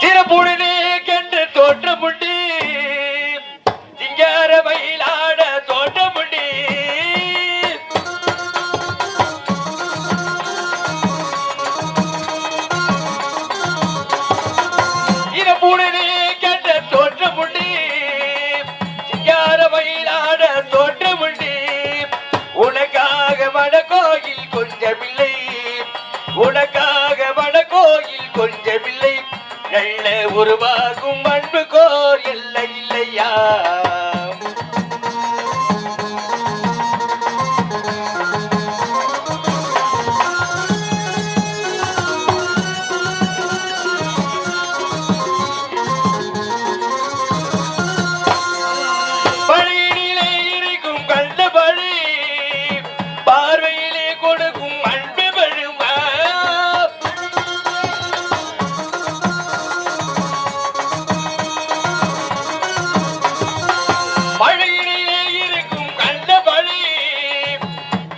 சிறப்புடனே கென்று தோற்றமுண்டி சிங்கார மயிலாட தோற்றமுண்டி. சிறப்புடனே கென்ற தோற்றமுண்டி சிங்கார மயிலாட தோற்றமுண்டி. உனக்காக மனக்கோயில் கொஞ்சமில்லை உனக்காக மனக்கோயில் கொஞ்சமில்லை. உருவாகும் அன்பு கோர் இல்லை இல்லையா?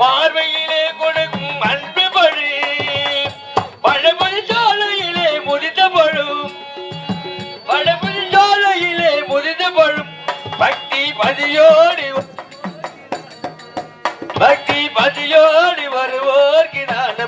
பார்வையிலே கொடுக்கும் அன்பு பழி. பழமொழி சாலையிலே முதித்த பழும் பழமொழி சாலையிலே முதித்த பழும் பக்தி பதியோடி பக்தி பதியோடி வருவோர்க்கு தான்